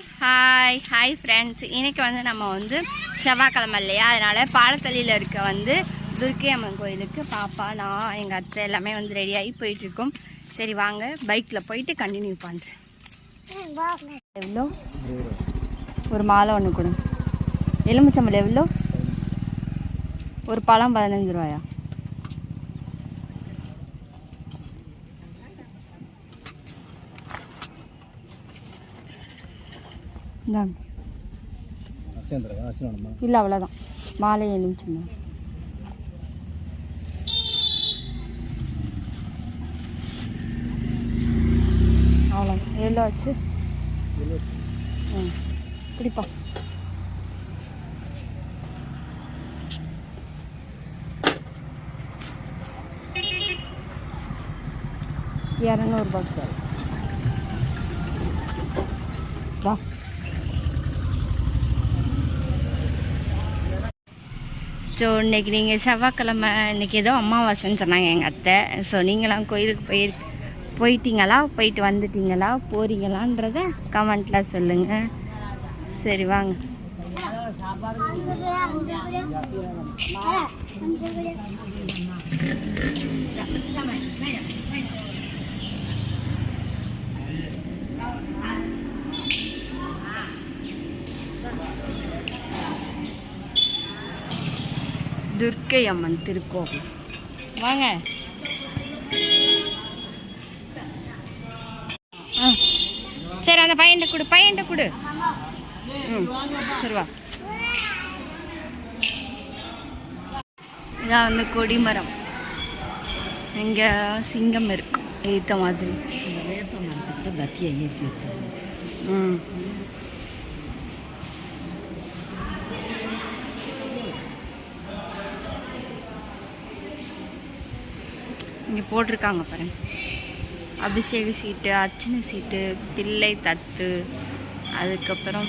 Hi hi friends இன்றைக்கி வந்து நம்ம வந்து செவ்வாய்க்கிழமை இல்லையா? அதனால் பாலத்தள்ளியில் இருக்க வந்து துர்க்கை அம்மன் கோயிலுக்கு பாப்பா நான் எங்கள் அத்தை எல்லாமே வந்து ரெடியாகி போயிட்டுருக்கோம். சரி வாங்க. பைக்கில் போயிட்டு கண்டினியூ பண்ணுறேன் எவ்வளோ? ஒரு மாலை ஒன்று கொடுங்க எலுமிச்சம்பழம் எவ்வளோ? ஒரு பழம் பதினஞ்சு ரூபாயா? இந்தாங்க இல்லை அவ்வளோதான் மாலை எலுமிச்சம்பழம் அவ்வளோ எவ்வளோ ஆச்சு ம் பிடிப்பா இரநூறுபா ஸோ இன்னைக்கு நீங்கள் செவ்வாய்க்கிழமை இன்னைக்கு ஏதோ அம்மாவாசைன்னு சொன்னாங்க எங்கள் அத்தை. ஸோ நீங்களாம் கோயிலுக்கு போய் போயிட்டீங்களா? போயிட்டு வந்துட்டீங்களா? போகிறீங்களான்றத கமெண்ட்டில் சொல்லுங்கள் சரி வாங்க. துர்க்கை அம்மன் திருக்கோவில். வாங்க. ஆ. சரி அந்த பையன்ட்ட கொடு பையன்ட்ட கொடு. ம் சரி வா. இதான் வந்து கொடிமரம். இங்கே சிங்கம் இருக்கும் ஏற்ற மாதிரி. வேப்ப மரத்துக்கு கத்தியை ஏற்றி வச்சிருக்கோம். ம். இங்கே போட்டிருக்காங்க பாருங்க. அபிஷேக சீட்டு அர்ச்சனை சீட்டு பிள்ளை தத்து அதுக்கப்புறம்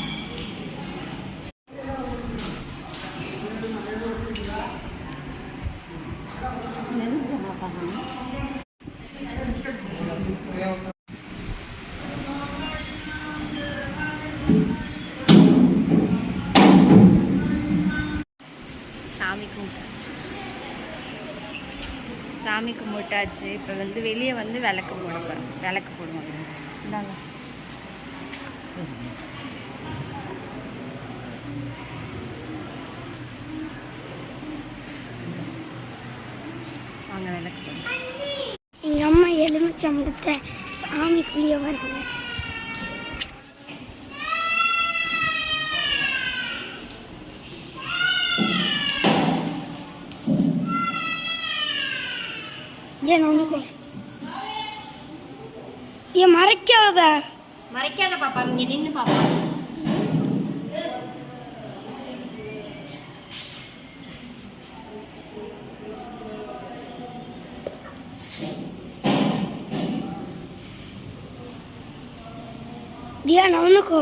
கும்பிட்டாச்சு இப்போ வந்து வெளியே வந்து விளக்கு போடுவோம் விளக்கு போடுவோம். இந்தாங்க. வாங்க விளக்கு எங்கள் அம்மா எலுமிச்சம் எலுமிச்சம்பழத்தை சாமிக்குள்ளேயே வருங்க ஏன் உனக்கு ஏன் மறைக்காத? மறைக்காத பாப்பா இங்கே நின்று பாப்பா. தியா நவனுக்கோ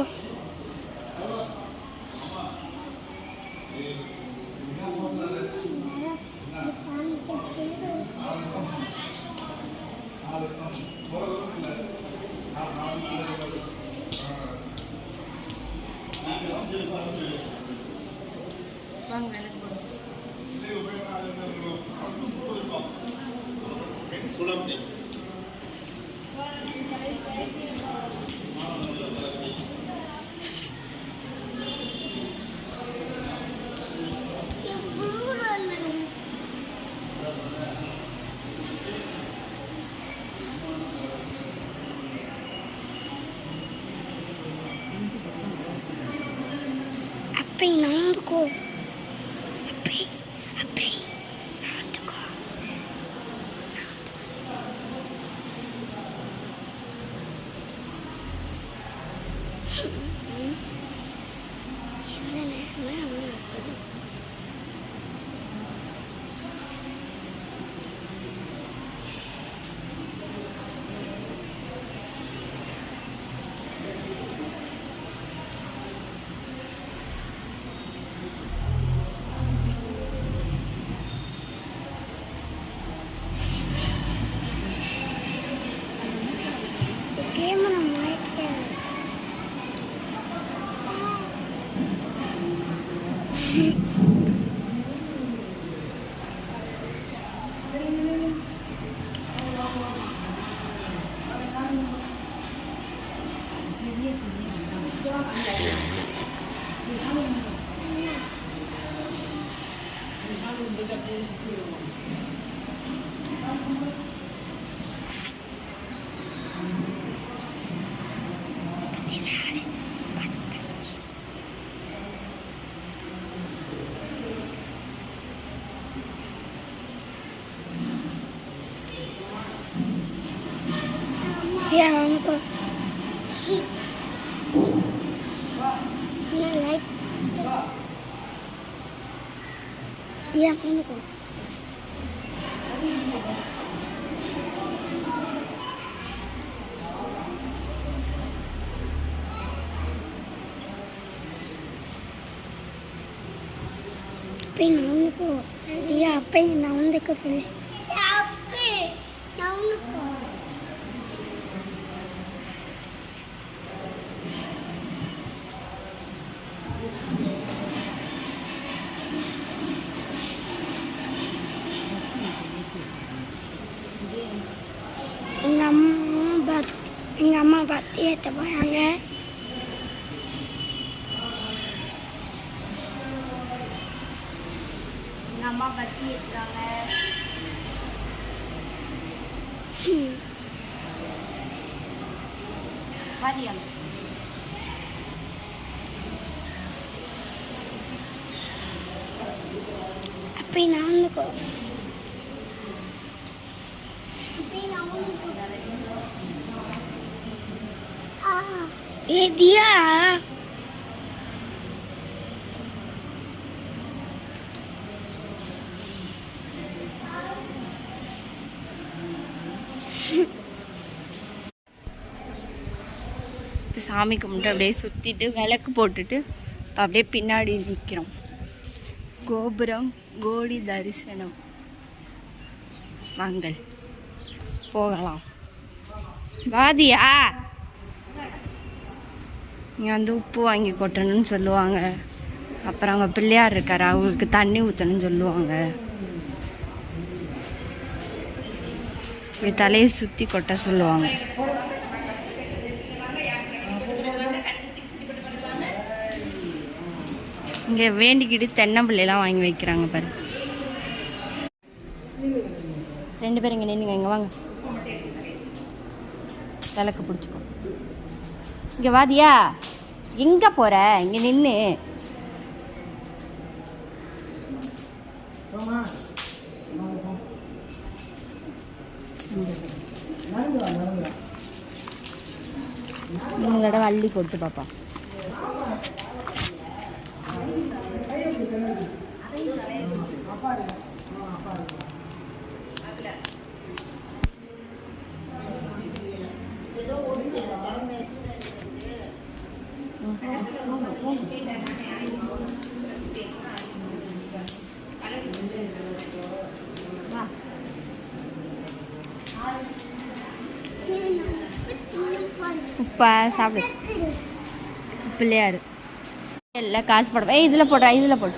வாங்க. அப்பே நவுனுக்கோ ஐயா அப்பே நவுந்துக்க சொல்லு. 八点。阿贝拿那个。阿贝拿那个。啊，爹地啊！சாமி கும்பிட்டு அப்படியே சுற்றிட்டு விளக்கு போட்டுட்டு அப்படியே பின்னாடி நிற்கிறோம் கோபுரம் கோடி தரிசனம். வாங்கள் போகலாம். வாதியா? இங்கே வந்து உப்பு வாங்கி கொட்டணும்னு சொல்லுவாங்க. அப்புறம் அங்கே பிள்ளையார் இருக்கார் அவங்களுக்கு தண்ணி ஊற்றணும்னு சொல்லுவாங்க. இப்படி தலையை சுற்றி கொட்ட சொல்லுவாங்க. இங்கே வேண்டிக்கிட்டு தென்னம்பிள்ளைலாம் வாங்கி வைக்கிறாங்க பாரு. ரெண்டு பேரும் இங்கே நின்றுங்க இங்கே வாங்க. விளக்கு பிடிச்சிக்கோ. இங்கே வாதியா எங்கே போகிற இங்கே நின்று மூணு தடவை அள்ளி கொடுத்து பாப்பா. சாப்பிடு. பிள்ளையாரு. இல்லை காசு போட ஏய் இதில் போடுறா இதில் போடு.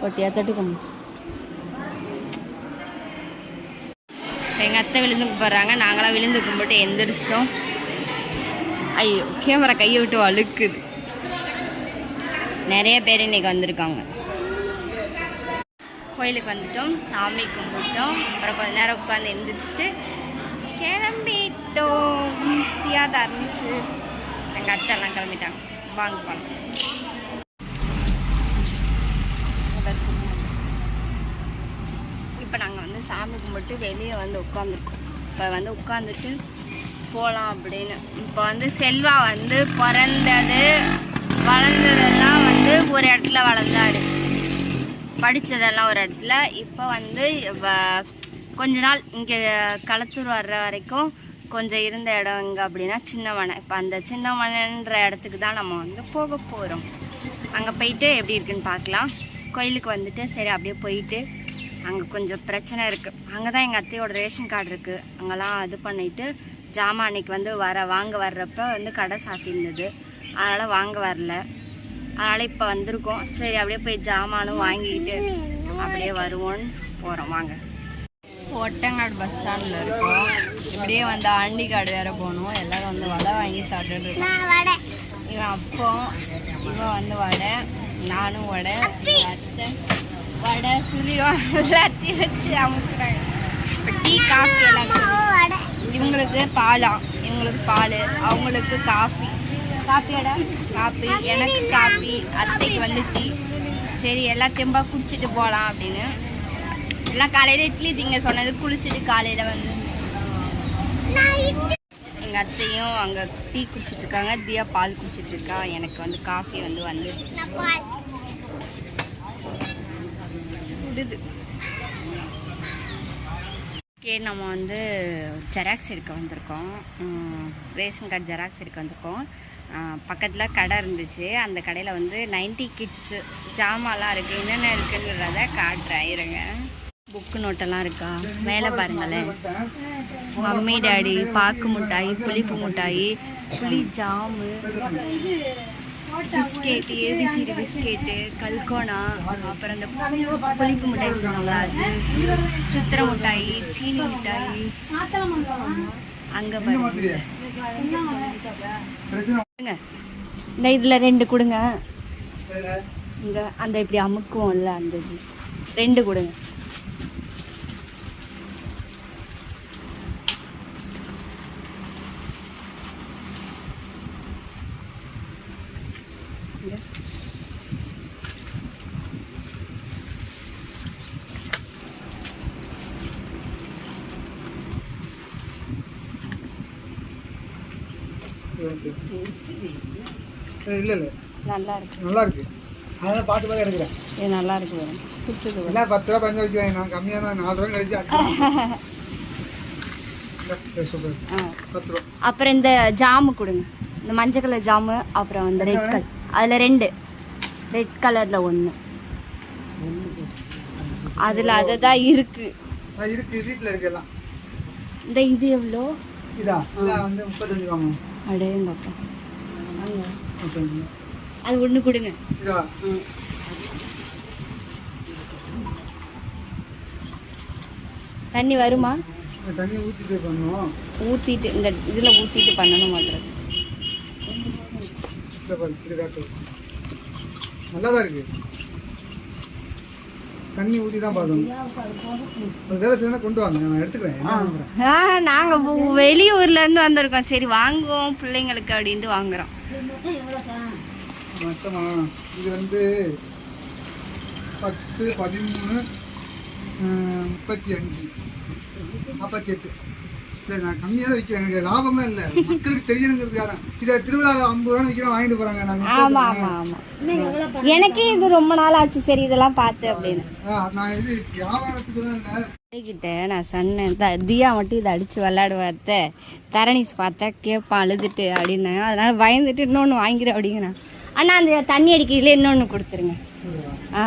போட்டியா தொட்டுக்கோங்க. எங்கள் அத்தை விழுந்து கும்பிட்றாங்க. நாங்களாம் விழுந்து கும்பிட்டு எந்திரிச்சிட்டோம். ஐயோ கேமரா கையை விட்டு அழுக்குது நிறைய பேர் இன்னைக்கு வந்திருக்காங்க. கோயிலுக்கு வந்துட்டோம். சாமி கும்பிட்டோம். அப்புறம் கொஞ்ச நேரம் உட்காந்து எழுந்திரிச்சிட்டு கிளம்பிட்டோம். தியா தர்மிஸு எங்கள் அத்தை எல்லாம் கிளம்பிட்டாங்க. வாங்க போகலாம் இப்போ நாங்கள் வந்து சாமி கும்பிட்டு வெளியே வந்து உட்காந்துருக்கோம் இப்போ வந்து உட்காந்துட்டு போகலாம் அப்படின்னு. இப்போ வந்து செல்வா வந்து பிறந்தது வளர்ந்ததெல்லாம் வந்து ஒரு இடத்துல வளர்ந்தாரு. படித்ததெல்லாம் ஒரு இடத்துல. இப்போ வந்து வ- கொஞ்ச நாள் இங்கே களத்தூர் வர்ற வரைக்கும் கொஞ்சம் இருந்த இடம் எங்கே அப்படின்னா சின்னமனை. இப்போ அந்த சின்னமனைன்ற இடத்துக்கு தான் நம்ம வந்து போக போகிறோம் அங்கே போயிட்டு எப்படி இருக்குன்னு பார்க்கலாம். கோயிலுக்கு வந்துட்டு சரி அப்படியே போயிட்டு அங்கே கொஞ்சம் பிரச்சனை இருக்குது அங்கே தான் எங்கள் அத்தையோட ரேஷன் கார்டு இருக்குது அங்கெல்லாம் இது பண்ணிவிட்டு ஜாமான் அன்னைக்கு வந்து வர வாங்க வர்றப்ப வந்து கடை சாத்தியிருந்தது. அதனால் வாங்க வரல. அதனால் இப்போ வந்திருக்கோம். சரி அப்படியே போய் ஜாமானும் வாங்கிக்கிட்டு அப்படியே வருவோன்னு போகிறோம் வாங்க. ஒட்டங்காடு பஸ் ஸ்டாண்டில் இருக்கோம். இப்படியே வந்து ஆண்டிக்காடு வேற போகணும். எல்லாரும் வந்து வடை வாங்கி சாப்பிட்டுட்டு இருக்கோம். நான் வடை. இவன் அப்போ இவன் வந்து வடை நானும் வடை அத்தை. வடை சுழியம் எல்லாத்தையும் வச்சு அமுக்குறாங்க. இப்போ டீ காஃபி எல்லாம் இவங்களுக்கு பாலாம். இவங்களுக்கு பால் அவங்களுக்கு காஃபி. காஃபியோட எனக்கு காஃபி அத்தைக்கு வந்து டீ. சரி எல்லாம் தெம்பாக குடிச்சிட்டு போகலாம் அப்படின்னு. எல்லாம் காலையில் இட்லி திங்க சொன்னது குளிச்சுட்டு காலையில் வந்து. எங்கள் அத்தையும் அங்கே டீ குடிச்சிட்டு இருக்காங்க தியா பால் குடிச்சிட்டு இருக்கா எனக்கு வந்து காஃபி வந்து வந்து நான் ஓகே நம்ம வந்து ஜெராக்ஸ் எடுக்க வந்திருக்கோம். ரேஷன் கார்டு ஜெராக்ஸ் எடுக்க வந்திருக்கோம். பக்கத்தில் கடை இருந்துச்சு. அந்த கடையில் வந்து 90 கிட்ஸு ஜாமான்லாம் இருக்குது என்னென்ன இருக்குன்றத காட்டுறேன். இருங்க. புக்கு நோட்டெல்லாம் இருக்கா? மேலே பாருங்களேன். மம்மி டாடி பாக்கு மிட்டாய் புளிப்பு மிட்டாய் புளி ஜாமு பிஸ்கெட்டு ஏபிசிடி பிஸ்கெட்டு கல்கோனா அப்புறம் இந்த புளிப்பு மிட்டாய் சொன்னாங்களா அது சுத்திர மிட்டாய் சீனி மிட்டாய். அங்கே பாருங்க. இந்த இதில் ரெண்டு கொடுங்க. இந்த அந்த இப்படி அமுக்குவோம்ல அந்த இது. ரெண்டு கொடுங்க இங்க. இல்லை இல்லை. நல்லா இருக்கு நல்லா இருக்கு அதெல்லாம் பார்த்து பார்த்து எடுக்கிறேன். இது நல்லா இருக்கு பாருங்க. சுத்துது பாருங்க. எல்லாம் பத்து ரூபா பஞ்சு வைக்கிறேன் நான் கம்மியாக தான் நாலு ரூபா கழிச்சு சூப்பர். ஆ. பத்து ரூபா. அப்புறம் இந்த ஜாமு கொடுங்க. இந்த மஞ்சள் கலர் ஜாமு அப்புறம் இந்த ரெட் கலர்? அதில் ரெண்டு. ரெட் கலரில் ஒன்று அதில் அதுதான் இருக்கு. ஆ, இருக்கு. வீட்டில் இருக்கு எல்லாம். இந்த இது எவ்வளோ? இதா இதா வந்து முப்பத்தஞ்சு வாங்கணும் அடேங்கப்பா. அது ஒன்று கொடுங்க. தண்ணி வருமா? தண்ணியை ஊற்றிட்டு பண்ணுவோம். ஊற்றிட்டு இந்த இதில் ஊற்றிட்டு பண்ணணும் மாத்திரம் நல்லா தான் இருக்கு. தண்ணி ஊற்றி தான் பார்க்கணும். ஒரு வேலை செய்யணும் கொண்டு வாங்க நான் எடுத்துக்கிறேன். ஆ. நாங்கள் வெளியூர்லேருந்து வந்திருக்கோம். சரி வாங்குவோம் பிள்ளைங்களுக்கு அப்படின்ட்டு வாங்குறோம். மொத்தமா இது வந்து பத்து பதிமூணு முப்பத்தி அஞ்சு. நாற்பத்தி எட்டு. இல்லை நான் கம்மியாக தான் விற்கிறேன். எனக்கு லாபமே இல்லை. மக்களுக்கு தெரியணுங்கிறதுக்காக. இதை திருவிழாவில் ஐம்பது ரூபா விற்கிறோம் வாங்கிட்டு போகிறாங்க ஆமாம் நாங்கள் ஆமாம் ஆமாம் எனக்கே இது ரொம்ப நாள் ஆச்சு. சரி இதெல்லாம் பார்த்து அப்படின்னு. நான் இது வியாபாரத்துக்கு தான் இல்லை. கிட்ட நான் சொன்னேன் த தியா மட்டும் இதை அடித்து விளாடுவாத்த தரணிஸ் பார்த்தா கேட்பான் அழுதுட்டு அப்படின்னாங்க. அதனால பயந்துட்டு இன்னொன்று வாங்கிடு அப்படிங்கிறான். அண்ணா அந்த தண்ணி அடிக்கிறதுல இன்னொன்று கொடுத்துருங்க. ஆ.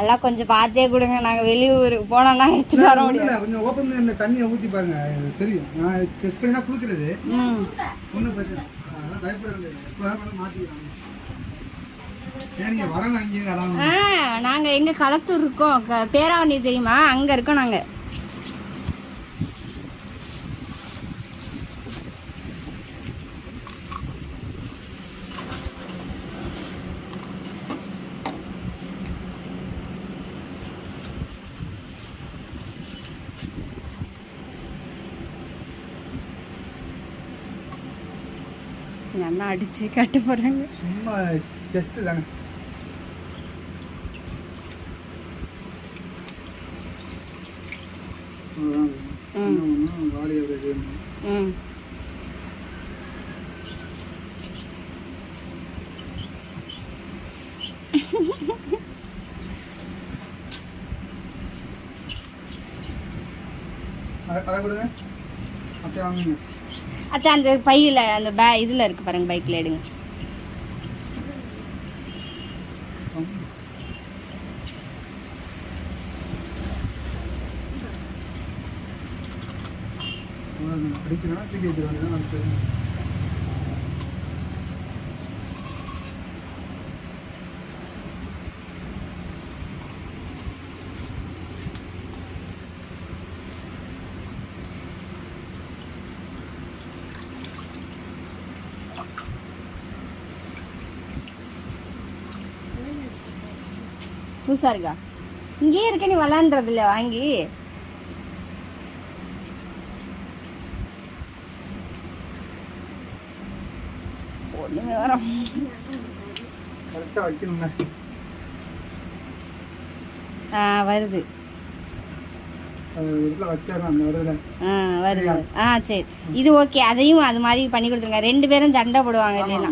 எல்லாம் கொஞ்சம் பார்த்தே கொடுங்க. நாங்கள் வெளியூருக்கு போனோம்னா எடுத்துட்டு வர முடியும் கொஞ்சம் ஓப்பன் பண்ணி தண்ணியை ஊற்றி பாருங்க. தெரியும். நான் டெஸ்ட் பண்ணி தான் கொடுக்குறது ஒன்றும் பிரச்சனை பயப்பட வேண்டியது மாற்றிக்கலாம் நாங்கள் எங்கே களத்தூர் இருக்கோம். பேராவணி தெரியுமா? அங்கே இருக்கோம் நாங்கள் அண்ணா அடிச்சு கட்ட போகிறாங்க சும்மா செஸ்ட் தானே. ம். அதை கொடுங்க. அப்படியே வாங்குங்க. அச்சா அந்த பையில் அந்த பே இதில் இருக்கு பாருங்க பைக்கில் எடுங்க. படிக்கிறேன்னா தூக்கி வச்சிருவாங்க அது தெரியும்? புதுசா இருக்கா? இங்கேயே இருக்க நீ விளாண்டுறது இல்ல வாங்கி ஆ வருது. அந்த இடத்துல ஆ வருது ஆ சரி. இது ஓகே. அதையும் அது மாதிரி பண்ணி கொடுத்துருங்க. ரெண்டு பேரும் சண்டை போடுவாங்க இல்லைன்னா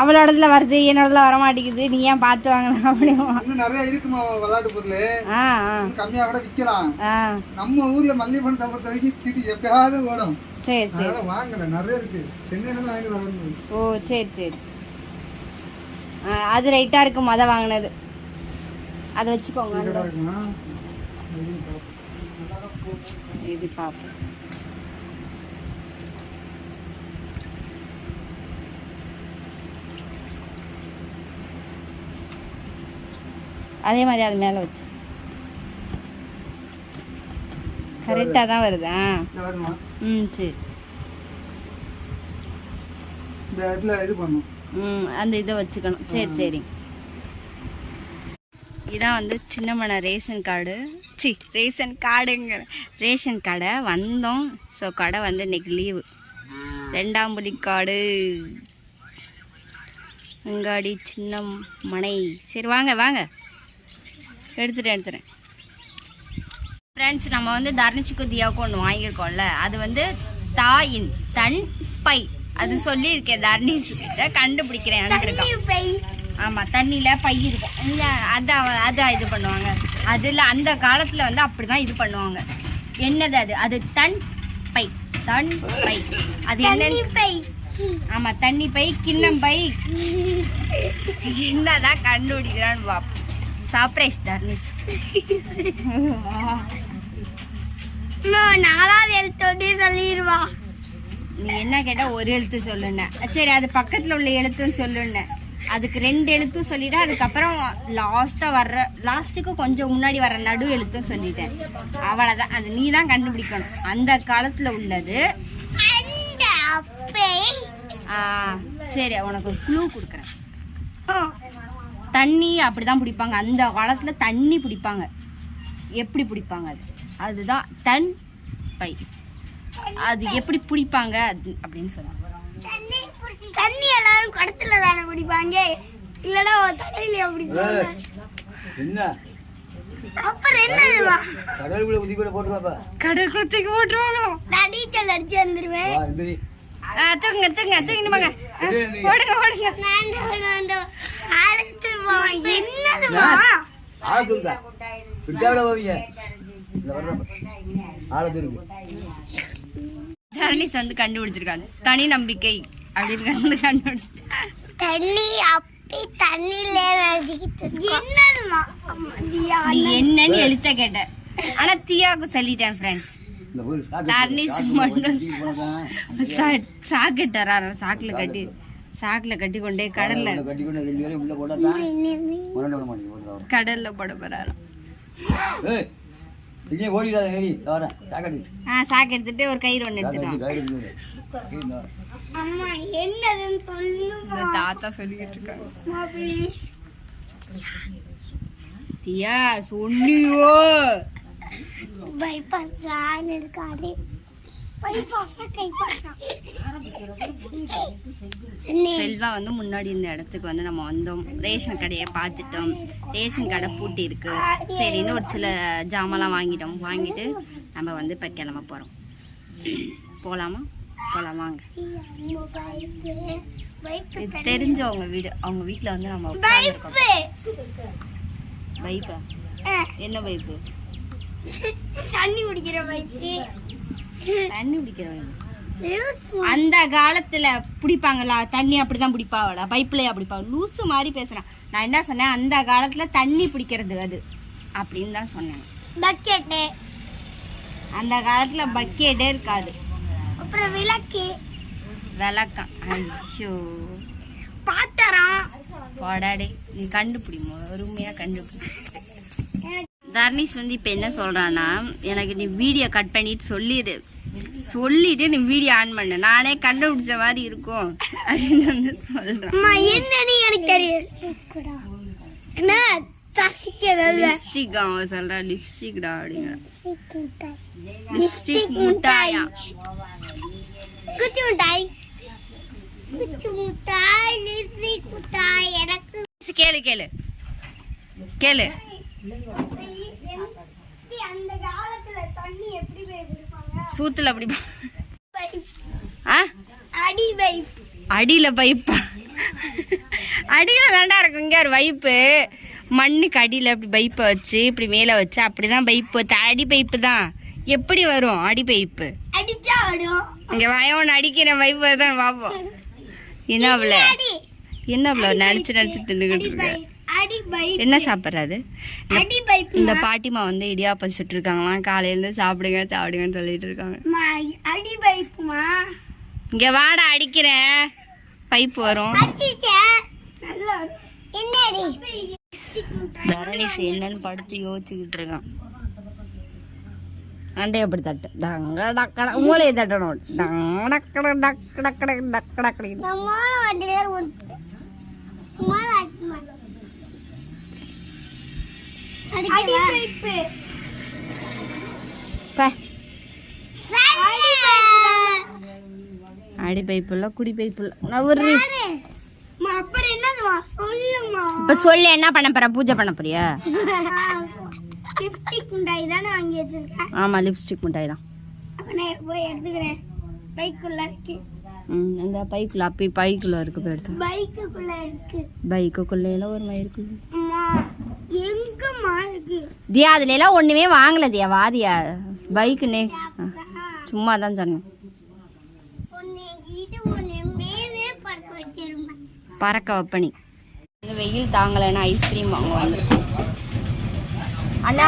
அவளோடதுல வருது என்னோடதுல வர மாட்டேங்குது நீ ஏன் பார்த்து வாங்கலாம் அப்படிமா இன்னும் நிறைய இருக்குமா விளையாட்டு பொருள்? கம்மியாக கூட விற்கலாம். நம்ம ஊர்ல மல்லிகை பணத்தை பொறுத்த வரைக்கும் திட்டி எப்பயாவது ஓடும். சரி சரி. வாங்கல நிறைய இருக்கு. சென்னையில வாங்கி வரணும் ஓ சரி சரி. அது ரைட்டாக இருக்கும் மொதல் வாங்கினது. அதை வச்சுக்கோங்க. இது பார்ப்போம் அதே மாதிரி அது மேலே வச்சு. கரெக்டாக தான் வருதா? ம் சரி. ம் அந்த இதை வச்சுக்கணும். சரி சரி. இதான் வந்து சின்னமன ரேஷன் கார்டு. சி ரேஷன் கார்டுங்க. ரேஷன் கடை வந்தோம். ஸோ கடை வந்து இன்னைக்கு லீவு. ரெண்டாம் காடு அங்காடி சின்ன மனை சரி வாங்க வாங்க. எடுத்துட்டேன் எடுத்துட்டேன். ஃப்ரெண்ட்ஸ் நம்ம வந்து தர்ணிச்சுக்கு தியாவுக்கு ஒன்று வாங்கியிருக்கோம்ல அது வந்து தாயின் தன் பை. அது சொல்லியிருக்கேன் தர்ணிஸ் கண்டுபிடிக்கிறேன் ஆமாம் தண்ணியில் பை இருக்கும். இல்லை அதான் அதான் இது பண்ணுவாங்க. அதில் அந்த காலத்தில் வந்து அப்படி தான் இது பண்ணுவாங்க. என்னது அது? அது தன் பை. Than by. அது என்ன பை. ஆமாம் தண்ணி பை கிண்ணம் பை. என்னதான் கண்டுபிடிக்கிறான்னு பார்ப்போம் சர்ப்ரைஸ் தர்னிஸ் நாலாவது எழுத்தோடே சொல்லிடுவா நீ என்ன கேட்டா ஒரு எழுத்து சொல்லுன. சரி அது பக்கத்துல உள்ள எழுத்தும் சொல்லுன. அதுக்கு ரெண்டு எழுத்தும் சொல்லிட்டு அதுக்கப்புறம் லாஸ்டா வர்ற லாஸ்ட்டுக்கு கொஞ்சம் முன்னாடி வர்ற நடு எழுத்தும் சொல்லிட்டேன். அவ்வளவுதான். அது நீ தான் கண்டுபிடிக்கணும். அந்த காலத்துல உள்ளது. ஆ, சரி உனக்கு க்ளூ கொடுக்குறேன். தண்ணி அப்படிதான் பிடிப்பாங்க. அந்த காலத்துல தண்ணி பிடிப்பாங்க. எப்படி பிடிப்பாங்க அது? அதுதான் தன் பை. அது எப்படி பிடிப்பாங்க அப்படின்னு சொல்லுவாங்க தண்ணி எல்லாரும் குடத்துல தானே குடிப்பாங்க. இல்லடா தலையில குடிப்பாங்க? என்ன? அப்புறம் என்னதுவா கடலுக்குள்ள குதி கூட போட்டுருவாப்பா. நான் நீச்சல் அடிச்சு வந்துருவேன். தூக்குங்க தூக்குங்க தூக்கிட்டு போங்க. ஆ, ஓடுங்க ஓடுங்க நான் இந்த- நான் இந்த அழைச்சிட்டு போவேன். என்னதுமா ஆளை தூங்க விட்டாவில போவீங்க இந்த வர்ற ஆளை இருக்கு தரணிஸ் வந்து கண்டுபிடிச்சிருக்காங்க. தனி நம்பிக்கை அப்படின்னு கண்டு கண்டுபிடிச்சு தண்ணி அப்பி தண்ணியில நடிக்கிட்டு என்னதுமா? அம்மா, தியா. நீ என்னன்னு எழுத்த கேட்ட. ஆனா தியாவுக்கு சொல்லிட்டேன் ஃப்ரெண்ட்ஸ் தர்னிஸ் மட்டும் சாக்கு தராரு சாக்குல கட்டி. சாக்குல கட்டி கொண்டே கடல்ல கட்டி கொண்டு ரெண்டு பேரும் உள்ள போட்டா விட மாட்டேங்குது கடல்ல போட போறாரு ஏய் இங்கே ஓடிடாத ஏறி வரேன் சாக்கடி ஆ சாக்கு எடுத்துட்டு ஒரு கயிறு ஒன்று எடுத்துட்டோம் அம்மா என்னதுன்னு சொல்லுமா இந்த தாத்தா சொல்லிக்கிட்டு இருக்காங்க. தியா சொன்னியோ? பயப்பாங்க கைப்பாங்க செல்வா வந்து முன்னாடி இந்த இடத்துக்கு வந்து நம்ம வந்தோம். ரேஷன் கடையை பார்த்துட்டோம். ரேஷன் கடை பூட்டி இருக்கு. சரின்னு ஒரு சில ஜாமான்லாம் வாங்கிட்டோம். வாங்கிட்டு நம்ம வந்து இப்போ கிளம்ப போகிறோம் போகலாமா போகலாம் வாங்க. இது தெரிஞ்சவங்க வீடு. அவங்க வீட்டில் வந்து நம்ம பைப்பா என்ன பைப்பு தண்ணி குடிக்கிற பைப்பு தண்ணி பிடிக்கிற பைப்பு அந்த காலத்துல பிடிப்பாங்களா? தண்ணி அப்படிதான் பிடிப்பாங்களா பைப்லயே பிடிப்பாங்க லூசு மாதிரி பேசுறேன். நான் என்ன சொன்னேன்? அந்த காலத்துல தண்ணி பிடிக்கிறது அது. அப்படின்னு தான் சொன்னேன். பக்கெட்டு அந்த காலத்துல பக்கெட்டே இருக்காது. அப்புறம் விளக்கு. விளக்கம் ஐயோ. பாத்திரம். போடாடே நீ கண்டுபிடி. பொறுமையா கண்டுபிடி. தர்னிஸ் வந்து இப்போ என்ன சொல்றான்னா எனக்கு நீ வீடியோ கட் பண்ணிட்டு சொல்லிடு. சொல்லிட்டு நீ வீடியோ ஆன் பண்ணு. நானே கண்டுபிடிச்ச மாதிரி இருக்கும். அப்படின்னு வந்து சொல்றேன். என்னன்னு எனக்கு தெரியும் லிப்ஸ்டிக் அவன் சொல்றான் லிப்ஸ்டிக்டா அப்படிங்கிற லிப்ஸ்டிக் முட்டாயா. குச்சி மிட்டாய். குச்சி மிட்டாய் லிப்ஸ்டிக் மிட்டாய் எனக்கு கேளு கேளு. கேளு எப்படி அந்த காலத்துல தண்ணி எப்படி போய் குடிப்பாங்க சூத்துல அப்படி ஆ? அடி வைப் அடியில பைப்பா அடியில தாண்டா இருக்கும். இங்க ஒரு பைப்பு. மண்ணுக்கு அடியில அப்படி பைப்பை வச்சு இப்படி மேலே வச்சு அப்படிதான் பைப்பு. வச்சு அடி பைப்பு தான். எப்படி வரும் அடி பைப்பு? அடிச்சா வரும். இங்க வயவன் அடிக்கிற பைப்பு தான் பார்ப்போம் என்ன அவ்வளோ அடி என்ன அவ்வளோ நினச்சி நினச்சி தின்னுக்கிட்டு இருக்க. பைப் அடி பைப் என்ன சாப்பிட்றது அடி பைப் இந்த பாட்டிமா வந்து இடியாப்பம் சுட்டு இருக்காங்களாம் காலையிலேருந்து சாப்பிடுங்க சாப்பிடுங்கன்னு சொல்லிட்டு இருக்காங்க அடி பைப்புமா இங்க வாடா அடிக்கிறேன். பைப்பு வரும். தரணிஸ் என்னன்னு படுத்து யோசிச்சுக்கிட்டு இருக்கான் அண்டே அப்படி தட்டு. டங்க டக்கட மூளையை தட்டணும். டங்க டக்கட டக்கு டக்கட டக்கு டக்கட அடி பைப்பு பே. அடி பைப்பு இல்லை குடி பைப்பு இல்லை நவரு இப்போ சொல்லி என்ன பண்ண போற? பூஜை பண்ண போறியா? லிப்ஸ்டிக் மிட்டாய் தானே வாங்கி வச்சிருக்கேன் ஆமா லிப்ஸ்டிக் மிட்டாய் தான். போய் எடுத்துக்கிறேன். பைக்குள்ள இருக்கு. இந்த பைக்குள்ள அப்பி பைக்குள்ள இருக்கு போய் எடுத்து பைக்குக்குள்ள இருக்கு. பைக்குக்குள்ள ஒரு மயிருக்குள்ள தியா அதுல எல்லாம் ஒண்ணுமே வாங்கல தியா வாதியா பைக்குனே சும்மா தான் சொன்னேன். பறக்க வைப்பனி. வெயில் தாங்கலைன்னா ஐஸ்கிரீம் வாங்க வந்திருக்கோம் அண்ணா.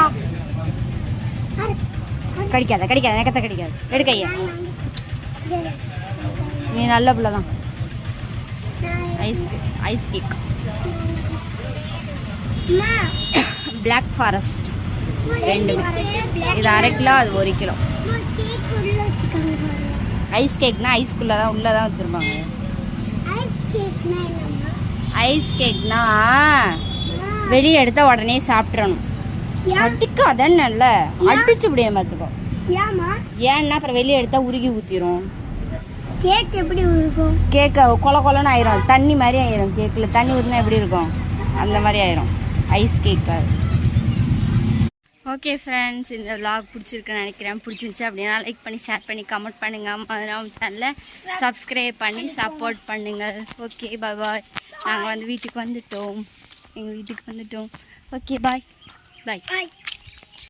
கடிக்காத கடிக்காத நெக்கத்தை கடிக்காது. எடுக்கையா நீ நல்ல பிள்ளை தான் ice ice cake black forest ரெண்டு. இது அரை கிலோ அது ஒரு கிலோ. ஐஸ் கேக்னா ஐஸ்குள்ளே தான் உள்ளே தான் வச்சுருப்பாங்க. ஐஸ் கேக்னா ஐஸ் வெளியே எடுத்தால் உடனே சாப்பிட்றணும் அடிக்காதன்னல்ல அடிச்சு விடிய பார்த்துக்கோ. ஏன்னா அப்புறம் வெளியே எடுத்தா உருகி ஊற்றிடும் கேக் எப்படி இருக்கும் கொல கொலன்னு ஆயிரும். தண்ணி மாதிரி ஆயிரும் கேக்கில் தண்ணி ஊற்றினா எப்படி இருக்கும்? அந்த மாதிரி ஆயிரும். ஐஸ் கேக் ஓகே ஃப்ரெண்ட்ஸ் இந்த vlog பிடிச்சிருக்குன்னு நினைக்கிறேன். பிடிச்சிருந்துச்சி அப்படின்னா லைக் பண்ணி ஷேர் பண்ணி கமெண்ட் பண்ணுங்கள் மதுராம் சேனலை சப்ஸ்கிரைப் பண்ணி சப்போர்ட் பண்ணுங்கள் ஓகே பாய் பாய் நாங்கள் வந்து வீட்டுக்கு வந்துட்டோம். எங்கள் வீட்டுக்கு வந்துட்டோம். ஓகே பாய் பாய் பாய்